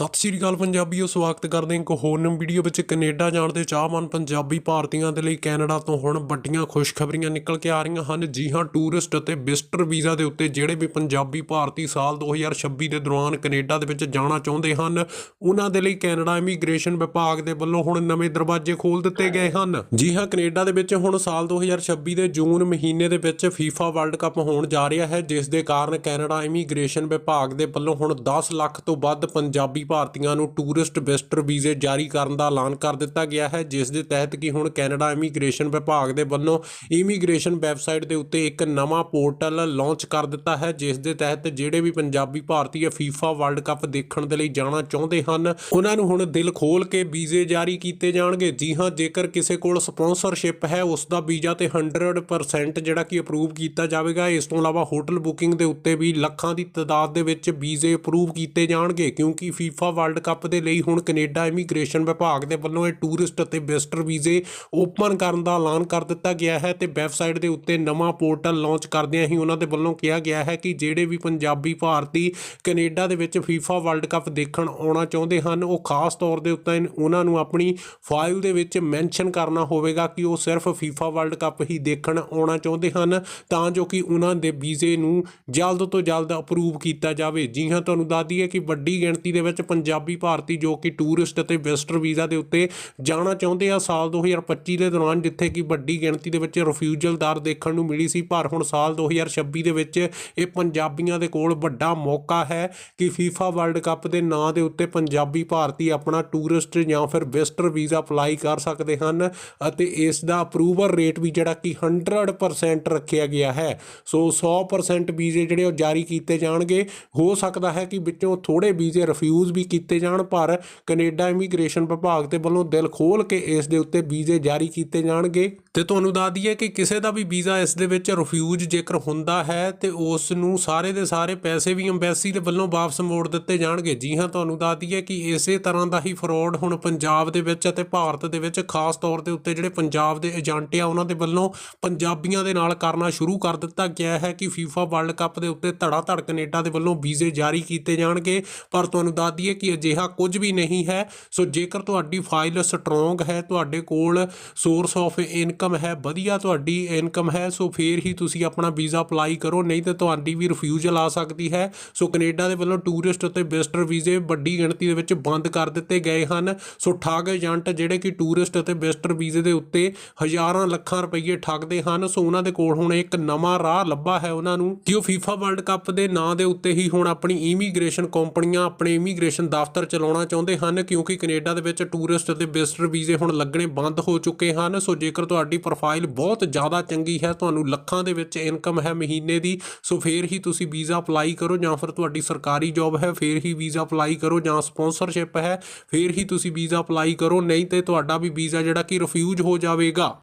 ਸਤਿ ਸ਼੍ਰੀ ਅਕਾਲ ਪੰਜਾਬੀਓ, ਸਵਾਗਤ ਕਰਦੇ ਹਾਂ ਇੱਕ ਹੋਰ ਨਵੀਂ ਵੀਡੀਓ ਵਿੱਚ ਕੈਨੇਡਾ ਜਾਣ ਦੇ ਚਾਹਵਾਨ ਪੰਜਾਬੀ ਭਾਰਤੀਆਂ ਦੇ ਲਈ ਕੈਨੇਡਾ ਤੋਂ ਹੁਣ ਵੱਡੀਆਂ ਖੁਸ਼ਖਬਰੀਆਂ ਨਿਕਲ ਕੇ ਆ ਰਹੀਆਂ ਹਨ। ਜੀ ਹਾਂ, ਟੂਰਿਸਟ ਅਤੇ ਵਿਜ਼ਟਰ ਵੀਜ਼ਾ ਦੇ ਉੱਤੇ ਜਿਹੜੇ ਵੀ ਪੰਜਾਬੀ ਭਾਰਤੀ ਸਾਲ 2026 ਦੇ ਦੌਰਾਨ ਕੈਨੇਡਾ ਦੇ ਵਿੱਚ ਜਾਣਾ ਚਾਹੁੰਦੇ ਹਨ, ਉਹਨਾਂ ਦੇ ਲਈ ਕੈਨੇਡਾ ਇਮੀਗ੍ਰੇਸ਼ਨ ਵਿਭਾਗ ਦੇ ਵੱਲੋਂ ਹੁਣ ਨਵੇਂ ਦਰਵਾਜ਼ੇ ਖੋਲ ਦਿੱਤੇ ਗਏ ਹਨ। ਜੀ ਹਾਂ, ਕੈਨੇਡਾ ਦੇ ਵਿੱਚ ਹੁਣ ਸਾਲ 2026 ਦੇ ਜੂਨ ਮਹੀਨੇ ਦੇ ਵਿੱਚ ਫੀਫਾ ਵਰਲਡ ਕੱਪ ਹੋਣ ਜਾ ਰਿਹਾ ਹੈ, ਜਿਸ ਦੇ ਕਾਰਨ ਕੈਨੇਡਾ ਇਮੀਗ੍ਰੇਸ਼ਨ ਵਿਭਾਗ ਦੇ ਵੱਲੋਂ ਹੁਣ 10 ਲੱਖ ਤੋਂ ਵੱਧ ਪੰਜਾਬੀ ਭਾਰਤੀਆਂ ਨੂੰ ਟੂਰਿਸਟ ਵਿਜ਼ਟਰ ਵੀਜ਼ੇ ਜਾਰੀ ਕਰਨ ਦਾ ਐਲਾਨ ਕਰ ਦਿੱਤਾ ਗਿਆ ਹੈ, ਜਿਸ ਦੇ ਤਹਿਤ ਕਿ ਹੁਣ ਕੈਨੇਡਾ ਇਮੀਗ੍ਰੇਸ਼ਨ ਵਿਭਾਗ ਦੇ ਵੱਲੋਂ ਇਮੀਗ੍ਰੇਸ਼ਨ ਵੈਬਸਾਈਟ ਦੇ ਉੱਤੇ ਇੱਕ ਨਵਾਂ ਪੋਰਟਲ ਲਾਂਚ ਕਰ ਦਿੱਤਾ ਹੈ, ਜਿਸ ਦੇ ਤਹਿਤ ਜਿਹੜੇ ਵੀ ਪੰਜਾਬੀ ਭਾਰਤੀ ਫੀਫਾ ਵਰਲਡ ਕੱਪ ਦੇਖਣ ਦੇ ਲਈ ਜਾਣਾ ਚਾਹੁੰਦੇ ਹਨ, ਉਹਨਾਂ ਨੂੰ ਹੁਣ ਦਿਲ ਖੋਲ ਕੇ ਵੀਜ਼ੇ ਜਾਰੀ ਕੀਤੇ ਜਾਣਗੇ। ਜੀ ਹਾਂ, ਜੇਕਰ ਕਿਸੇ ਕੋਲ ਸਪਾਂਸਰਸ਼ਿਪ ਹੈ, ਉਸ ਦਾ ਵੀਜ਼ਾ ਤੇ 100% ਜਿਹੜਾ ਕਿ ਅਪਰੂਵ ਕੀਤਾ ਜਾਵੇਗਾ। ਇਸ ਤੋਂ ਇਲਾਵਾ ਹੋਟਲ ਬੁਕਿੰਗ ਦੇ ਉੱਤੇ ਵੀ ਲੱਖਾਂ ਦੀ ਤਾਦਾਦ ਦੇ ਵਿੱਚ ਵੀਜ਼ੇ ਅਪਰੂਵ ਕੀਤੇ ਜਾਣਗੇ, ਕਿਉਂਕਿ ਫੀਫਾ ਵਰਲਡ ਕੱਪ ਦੇ ਲਈ ਹੁਣ ਕੈਨੇਡਾ ਇਮੀਗ੍ਰੇਸ਼ਨ ਵਿਭਾਗ ਦੇ ਵੱਲੋਂ ਇਹ ਟੂਰਿਸਟ ਅਤੇ ਵਿਜ਼ਟਰ ਵੀਜ਼ੇ ਓਪਨ ਕਰਨ ਦਾ ਐਲਾਨ ਕਰ ਦਿੱਤਾ ਗਿਆ ਹੈ ਤੇ ਵੈਬਸਾਈਟ ਦੇ ਉੱਤੇ ਨਵਾਂ ਪੋਰਟਲ ਲਾਂਚ ਕਰਦਿਆਂ ਹੀ ਉਹਨਾਂ ਦੇ ਵੱਲੋਂ ਕਿਹਾ ਗਿਆ ਹੈ ਕਿ ਜਿਹੜੇ ਵੀ ਪੰਜਾਬੀ ਭਾਰਤੀ ਕੈਨੇਡਾ ਦੇ ਵਿੱਚ ਫੀਫਾ ਵਰਲਡ ਕੱਪ ਦੇਖਣ ਆਉਣਾ ਚਾਹੁੰਦੇ ਹਨ, ਉਹ ਖਾਸ ਤੌਰ ਦੇ ਉੱਤੇ ਉਹਨਾਂ ਨੂੰ ਆਪਣੀ ਫਾਈਲ ਦੇ ਵਿੱਚ ਮੈਂਸ਼ਨ ਕਰਨਾ ਹੋਵੇਗਾ ਕਿ ਉਹ ਸਿਰਫ ਫੀਫਾ ਵਰਲਡ ਕੱਪ ਹੀ ਦੇਖਣ ਆਉਣਾ ਚਾਹੁੰਦੇ ਹਨ, ਤਾਂ ਜੋ ਕਿ ਉਹਨਾਂ ਦੇ ਵੀਜ਼ੇ ਨੂੰ ਜਲਦ ਤੋਂ ਜਲਦ ਅਪਰੂਵ ਕੀਤਾ ਜਾਵੇ। ਜੀ ਹਾਂ, ਤੁਹਾਨੂੰ ਦੱਸ ਦਈਏ ਕਿ ਵੱਡੀ ਗਿਣਤੀ ਦੇ ਵਿੱਚ ਪੰਜਾਬੀ ਭਾਰਤੀ ਜੋ ਕਿ ਟੂਰਿਸਟ ਅਤੇ ਵਿਜ਼ਟਰ ਵੀਜ਼ਾ ਦੇ ਉੱਤੇ ਜਾਣਾ ਚਾਹੁੰਦੇ ਆ, ਸਾਲ 2025 ਦੇ ਦੌਰਾਨ ਜਿੱਥੇ ਕਿ ਵੱਡੀ ਗਿਣਤੀ ਦੇ ਵਿੱਚ ਰਿਫਿਊਜਲ ਦਰ ਦੇਖਣ ਨੂੰ ਮਿਲੀ ਸੀ, ਪਰ ਹੁਣ ਸਾਲ 2026 ਦੇ ਵਿੱਚ ਇਹ ਪੰਜਾਬੀਆਂ ਦੇ ਕੋਲ ਵੱਡਾ ਮੌਕਾ ਹੈ ਕਿ ਫੀਫਾ ਵਰਲਡ ਕੱਪ ਦੇ ਨਾਂ ਦੇ ਉੱਤੇ ਪੰਜਾਬੀ ਭਾਰਤੀ ਆਪਣਾ ਟੂਰਿਸਟ ਜਾਂ ਫਿਰ ਵਿਜ਼ਟਰ ਵੀਜ਼ਾ ਅਪਲਾਈ ਕਰ ਸਕਦੇ ਹਨ ਅਤੇ ਇਸ ਦਾ ਅਪਰੂਵਲ ਰੇਟ ਵੀ ਜਿਹੜਾ ਕਿ 100% ਰੱਖਿਆ ਗਿਆ ਹੈ। ਸੋ 100% ਵੀਜ਼ੇ ਜਿਹੜੇ ਉਹ ਜਾਰੀ ਕੀਤੇ ਜਾਣਗੇ। ਹੋ ਸਕਦਾ ਹੈ ਕਿ ਵਿੱਚੋਂ ਥੋੜੇ ਵੀਜ਼ੇ ਰਿਫਿਊਜ਼ ਵੀ ਕੀਤੇ ਜਾਣ, ਪਰ ਕੈਨੇਡਾ ਇਮੀਗ੍ਰੇਸ਼ਨ ਵਿਭਾਗ ਦੇ ਵੱਲੋਂ ਦਿਲ ਖੋਲ ਕੇ ਇਸ ਦੇ ਉੱਤੇ ਵੀਜ਼ੇ ਜਾਰੀ ਕੀਤੇ ਜਾਣਗੇ। ਤੇ ਤੁਹਾਨੂੰ ਦੱਸ ਦਈਏ ਕਿ ਕਿਸੇ ਦਾ ਵੀ ਵੀਜ਼ਾ ਇਸ ਦੇ ਵਿੱਚ ਰਿਫਿਊਜ਼ ਜੇਕਰ ਹੁੰਦਾ ਹੈ, ਤੇ ਉਸ ਨੂੰ ਸਾਰੇ ਦੇ ਸਾਰੇ ਪੈਸੇ ਵੀ ਐਮਬੈਸੀ ਦੇ ਵੱਲੋਂ ਵਾਪਸ ਮੋੜ ਦਿੱਤੇ ਜਾਣਗੇ। ਜੀ ਹਾਂ, ਤੁਹਾਨੂੰ ਦੱਸ ਦਈਏ ਕਿ ਇਸੇ ਤਰ੍ਹਾਂ ਦਾ ਹੀ ਫਰਾਡ ਹੁਣ ਪੰਜਾਬ ਦੇ ਵਿੱਚ ਅਤੇ ਭਾਰਤ ਦੇ ਵਿੱਚ ਖਾਸ ਤੌਰ ਦੇ ਉੱਤੇ ਜਿਹੜੇ ਪੰਜਾਬ ਦੇ ਏਜੰਟ ਆ, ਉਹਨਾਂ ਦੇ ਵੱਲੋਂ ਪੰਜਾਬੀਆਂ ਦੇ ਨਾਲ ਕਰਨਾ ਸ਼ੁਰੂ ਕਰ ਦਿੱਤਾ ਗਿਆ ਹੈ ਕਿ ਫੀਫਾ ਵਰਲਡ ਕੱਪ ਦੇ ਉੱਤੇ ਧੜਾ ਧੜ ਕੈਨੇਡਾ ਦੇ ਵੱਲੋਂ ਵੀਜ਼ੇ ਜਾਰੀ ਕੀਤੇ ਜਾਣਗੇ। ਪਰ ਤੁਹਾਨੂੰ ਦੱਸ ਦਈਏ ਕਿ ਅਜਿਹਾ ਕੁਝ ਵੀ ਨਹੀਂ ਹੈ। ਸੋ ਜੇਕਰ ਤੁਹਾਡੀ ਫਾਈਲ ਸਟਰੋਂਗ ਹੈ, ਤੁਹਾਡੇ ਕੋਲ ਸੋਰਸ ਆਫ ਇਨਕਮ ਹੈ, ਵਧੀਆ ਤੁਹਾਡੀ ਇਨਕਮ ਹੈ, ਸੋ ਫੇਰ ਹੀ ਤੁਸੀਂ ਆਪਣਾ ਵੀਜ਼ਾ ਅਪਲਾਈ ਕਰੋ, ਨਹੀਂ ਤਾਂ ਤੁਹਾਡੀ ਵੀ ਰਿਫਿਊਜ਼ਲ ਆ ਸਕਦੀ ਹੈ। ਸੋ ਕੈਨੇਡਾ ਦੇ ਵੱਲੋਂ ਟੂਰਿਸਟ ਅਤੇ ਵਿਜ਼ਟਰ ਵੀਜ਼ੇ ਵੱਡੀ ਗਿਣਤੀ ਦੇ ਵਿੱਚ ਬੰਦ ਕਰ ਦਿੱਤੇ ਗਏ ਹਨ। ਸੋ ਠੱਗ ਏਜੰਟ ਜਿਹੜੇ ਕਿ ਟੂਰਿਸਟ ਅਤੇ ਵਿਜ਼ਟਰ ਵੀਜ਼ੇ ਦੇ ਉੱਤੇ ਹਜ਼ਾਰਾਂ ਲੱਖਾਂ ਰੁਪਏ ਠੱਗਦੇ ਹਨ, ਸੋ ਉਹਨਾਂ ਦੇ ਕੋਲ ਹੁਣ ਇੱਕ ਨਵਾਂ ਰਾਹ ਲੱਭਾ ਹੈ ਉਹਨਾਂ ਨੂੰ ਕਿ ਉਹ ਫੀਫਾ ਵਰਲਡ ਕੱਪ ਦੇ ਨਾਂ ਦੇ ਉੱਤੇ ਹੀ ਹੁਣ ਆਪਣੀ ਇਮੀਗ੍ਰੇਸ਼ਨ ਕੰਪਨੀਆਂ, ਆਪਣੇ ਇਮੀਗ੍ਰੇਸ਼ਨ ਇਮੀਗ੍ਰੇਸ਼ਨ ਦਫ਼ਤਰ ਚਲਾਉਣਾ ਚਾਹੁੰਦੇ ਹਨ ਕਿਉਂਕਿ ਕੈਨੇਡਾ ਦੇ ਵਿੱਚ ਟੂਰਿਸਟ ਅਤੇ ਵਿਜ਼ਟਰ ਵੀਜ਼ੇ ਹੁਣ ਲੱਗਣੇ ਬੰਦ ਹੋ ਚੁੱਕੇ ਹਨ। ਸੋ ਜੇਕਰ ਤੁਹਾਡੀ ਪ੍ਰੋਫਾਈਲ ਬਹੁਤ ਜ਼ਿਆਦਾ ਚੰਗੀ ਹੈ, ਤੁਹਾਨੂੰ ਲੱਖਾਂ ਦੇ ਵਿੱਚ ਇਨਕਮ ਹੈ ਮਹੀਨੇ ਦੀ, ਸੋ ਫੇਰ ਹੀ ਤੁਸੀਂ ਵੀਜ਼ਾ ਅਪਲਾਈ ਕਰੋ ਜਾਂ ਫਿਰ ਤੁਹਾਡੀ ਸਰਕਾਰੀ ਜੌਬ ਹੈ, ਫੇਰ ਹੀ ਵੀਜ਼ਾ ਅਪਲਾਈ ਕਰੋ ਜਾਂ ਸਪਾਂਸਰਸ਼ਿਪ ਹੈ, ਫੇਰ ਹੀ ਤੁਸੀਂ ਵੀਜ਼ਾ ਅਪਲਾਈ ਕਰੋ, ਨਹੀਂ ਤੇ ਤੁਹਾਡਾ ਵੀ ਵੀਜ਼ਾ ਜਿਹੜਾ ਕਿ ਰਿਫਿਊਜ਼ ਹੋ ਜਾਵੇਗਾ।